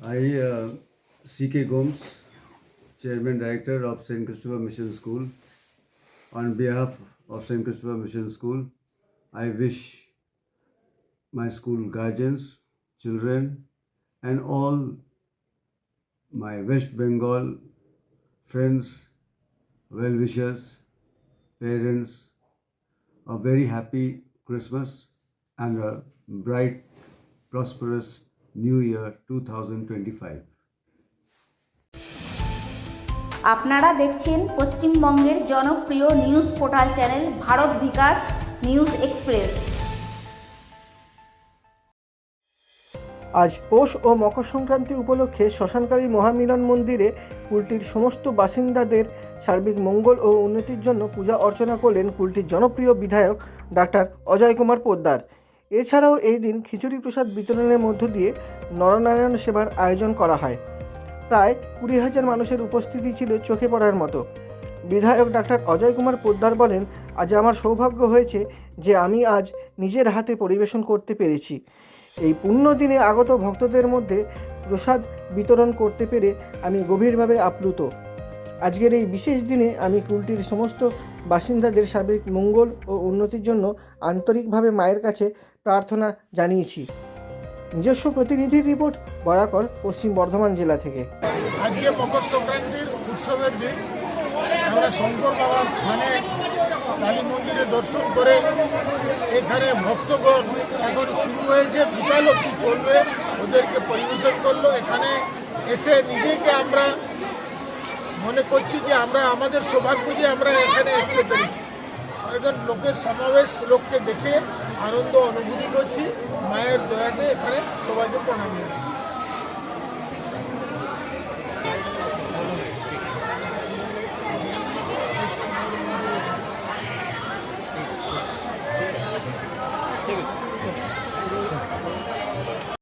I, uh, C.K. Gomes, Chairman Director of St. Christopher Mission School, on behalf of St. Christopher Mission School, I wish my school guardians, children, and all my West Bengal friends, well wishers, parents, a very happy Christmas and a bright, prosperous New Year 2025. আপনারা দেখছেন পশ্চিমবঙ্গের জনপ্রিয় news portal channel Bharat Bikash news express আজ পৌষ ও মকর সংক্রান্তি উপলক্ষে শ্মশানকারী মহামিলন মন্দিরে কুলটির সমস্ত বাসিন্দাদের সার্বিক মঙ্গল ও উন্নতির জন্য পূজা অর্চনা করলেন কুলটির জনপ্রিয় বিধায়ক ডাক্তার অজয় কুমার পোদ্দার এছাড়াও এই দিন খিচুড়ি প্রসাদ বিতরণের মধ্য দিয়ে নরনারায়ণ সেবার আয়োজন করা হয়। প্রায় কুড়ি হাজার মানুষের উপস্থিতি ছিল চোখে পড়ার মতো। বিধায়ক ডাক্তার অজয় কুমার পোদ্দার বলেন, আজ আমার সৌভাগ্য হয়েছে যে আমি আজ নিজের হাতে পরিবেশন করতে পেরেছি। এই পুণ্য দিনে আগত ভক্তদের মধ্যে প্রসাদ বিতরণ করতে পেরে আমি গভীরভাবে আপ্লুত। আজকের এই বিশেষ দিনে আমি কুলটির সমস্ত বাসিন্দাদের সার্বিক মঙ্গল ও উন্নতির জন্য আন্তরিকভাবে মায়ের কাছে প্রার্থনা জানিয়েছি। নিজস্ব প্রতিনিধির রিপোর্ট বরাকর পশ্চিম বর্ধমান জেলা থেকে। আজকে মকর সংক্রান্তির উৎসবের দিন। আমরা শঙ্কর বাবার স্থানে কালী মন্দিরে দর্শন করে এখানে ভক্তগণ এখন শুরু হয়েছে, বিকাল অব্দি চলবে। ওদেরকে পরিবেশন করল। এখানে এসে নিজেকে আমরা মনে করছি যে আমরা, আমাদের সৌভাগ্য যে আমরা এখানে আসতে পেরেছি। একজন লোকের সমাবেশ লোককে দেখে আনন্দ অনুভূতি করছি। মায়ের দয়াতে এখানে সবাইকে প্রণাম